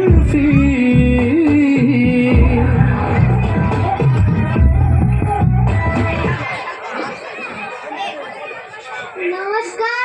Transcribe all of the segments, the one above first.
नमस्कार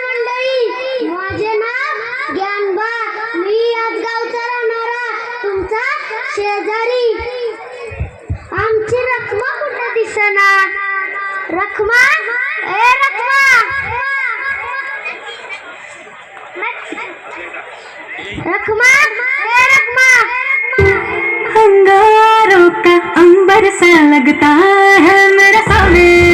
मंडळी. माझे नाव ज्ञानबा. मी याच गावचा राहणारा शेजारी. आमची रखमा! रखमा! अंबर सा लगता है मेरा सामने।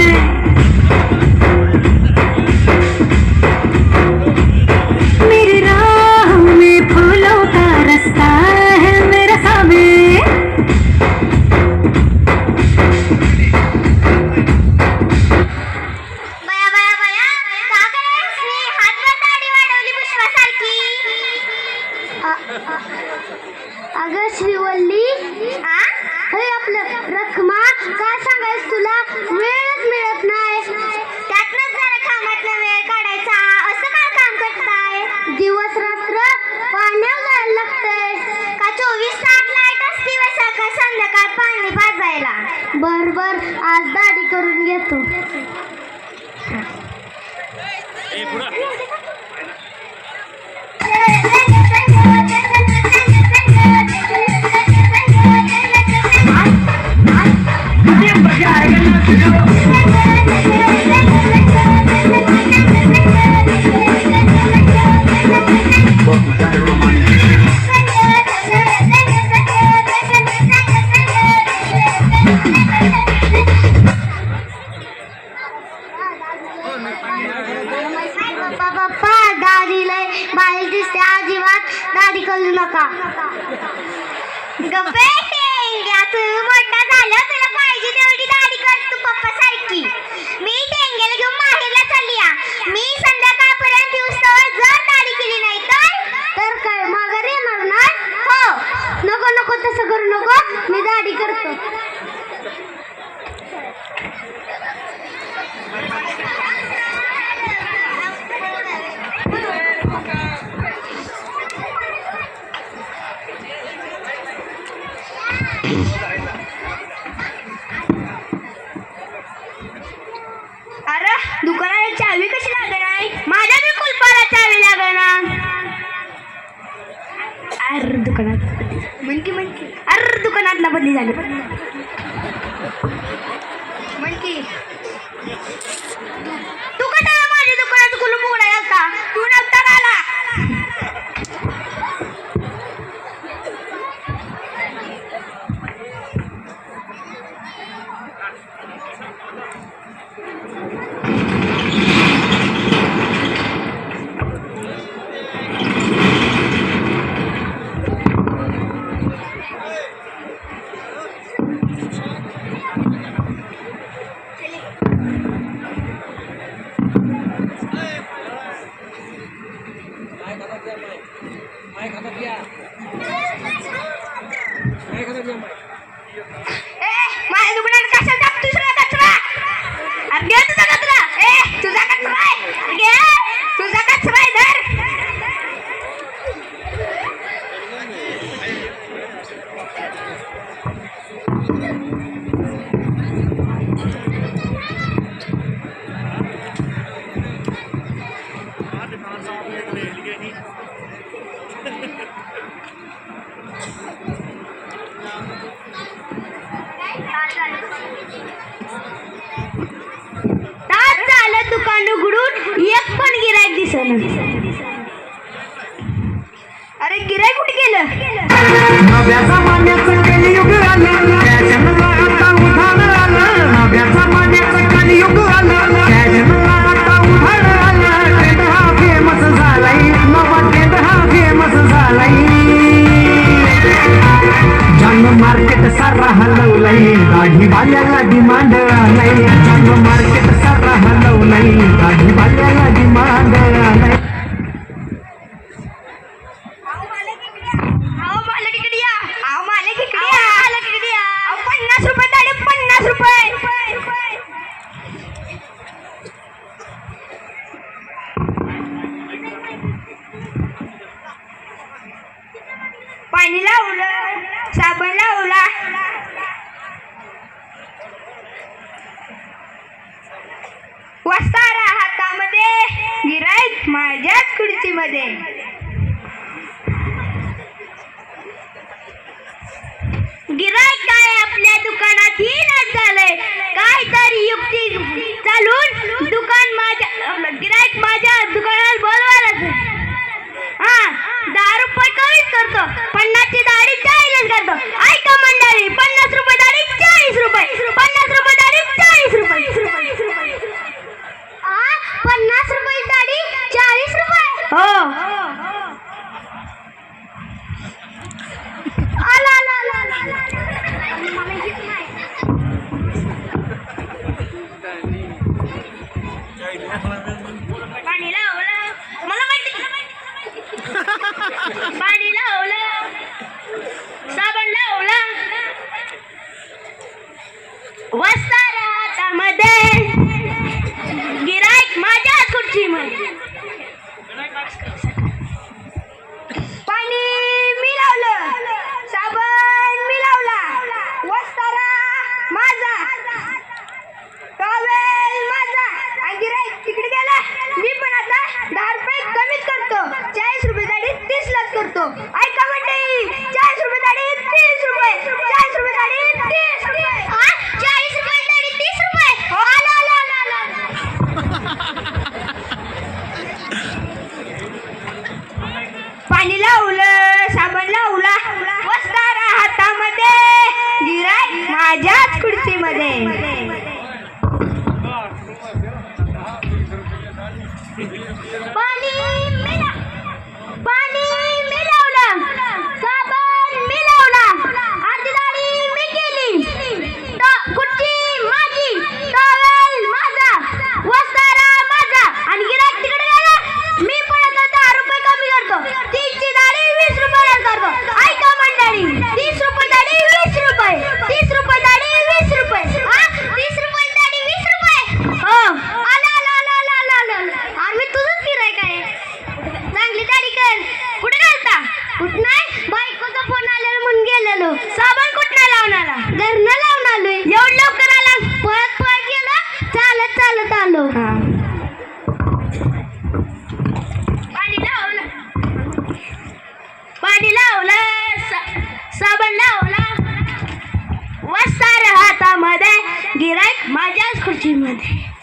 भरभर आज दाढी करून घेतो. Amazing Dành. মায়ের খাতা দিয়া। মায়ের খাতা দিয়া মায়ের। खुर्चीमध्ये. गिराय काय आपल्या दुकानात हिनच झालंय. काय तरी युक्ती चालून दुकान माझ्या गिराय माझ्या दुकानात बोलवायला हा दारू रुपये कमीच करतो. पन्नासची दारी चाळीस करतो ऐका मंडळी पन्नास रुपये दारी चाळीस रुपये. पन्नास रुपये दारी वस्तार हातामध्ये माझ्या पाणी साबण वस्तारा माझा. माझा. आणि तिकडे गेला. मी पण आता दहा रुपये कमीच करतो. चाळीस रुपये करतो. ऐका Bunny! 问题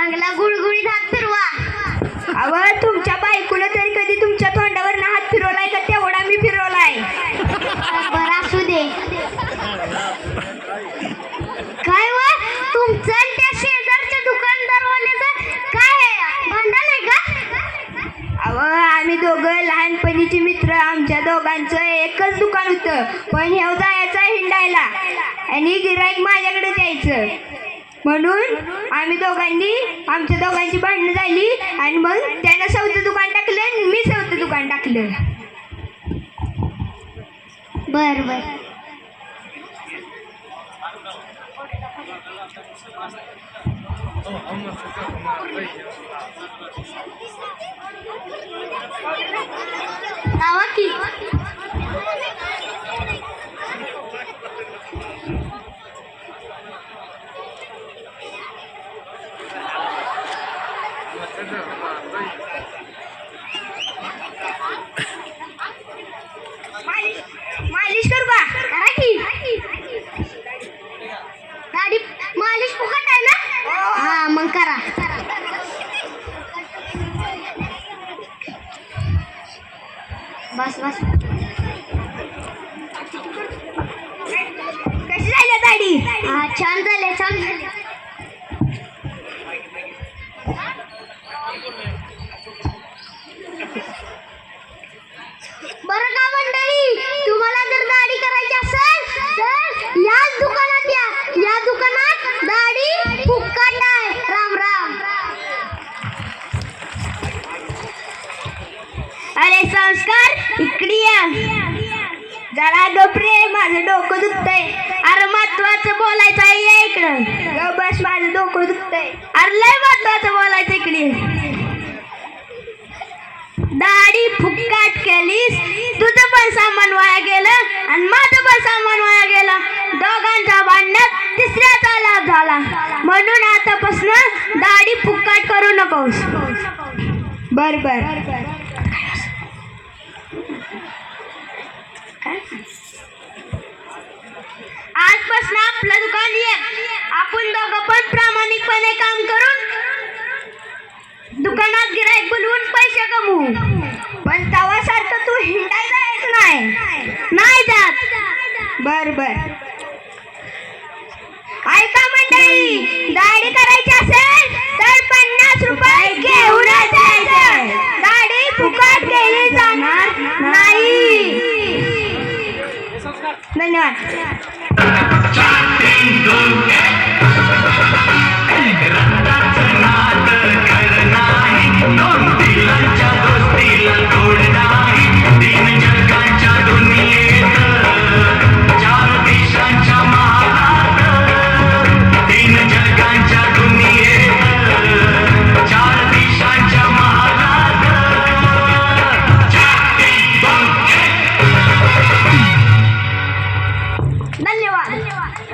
चांगला गुळगुळीत हात फिरवा. अव तुमच्या बायकोनं तरी कधी तुमच्या तोंडावर हात फिरवलाय का? तेवढा मी फिरवलाय. बरं असू दे. काय व? तुमचं आणि त्या शेजारच्या दुकानदारवाल्याचं काय भांडण आहे का? अव आम्ही दोघं लहानपणीचे मित्र आमच्या दोघांचं एकच दुकान होतं. पण ह्या जायचं हिंडायला. आणि गिराईक माझ्याकडे यायचं म्हणून आम्ही दोघांनी आमच्या दोघांची भांडणं झाली आणि मग त्यानं चौथं दुकान टाकलं आणि मी चौथं दुकान टाकलं. बर बर. की? बस बस. कशी झाली हो दाढी हा छान झाले छान झाले. जरा डोपरे माझं डोकं दुखतंय. अरे महत्वाचं बोलायचं आहे या इकडं. बस माझं डोकं दुखतंय. अरे लय महत्वाचं बोलायचं इकडे. दाढी फुक्काट केलीस. तुझं पण सामान वाया गेलं आणि माझं पण सामान वाया गेलं. दोघांच्या भांडण्यात तिसऱ्याचा लाभ झाला. म्हणून आतापासून दाढी फुक्काट करू नकोस. बर बर. आली आहे आपण दोघं पण प्रामाणिकपणे काम करून दुकानात गिरायक बोलवून पैसे कमवू. पण तवासारखं तू हिंडायला जायच नाही. नाही जात. बर बर. ऐका मंडळी गाडी करायची असेल तर पन्नास रुपये घेऊनच जायचं गाडी फुकट केली जाणार नाही. धन्यवाद. Thank you.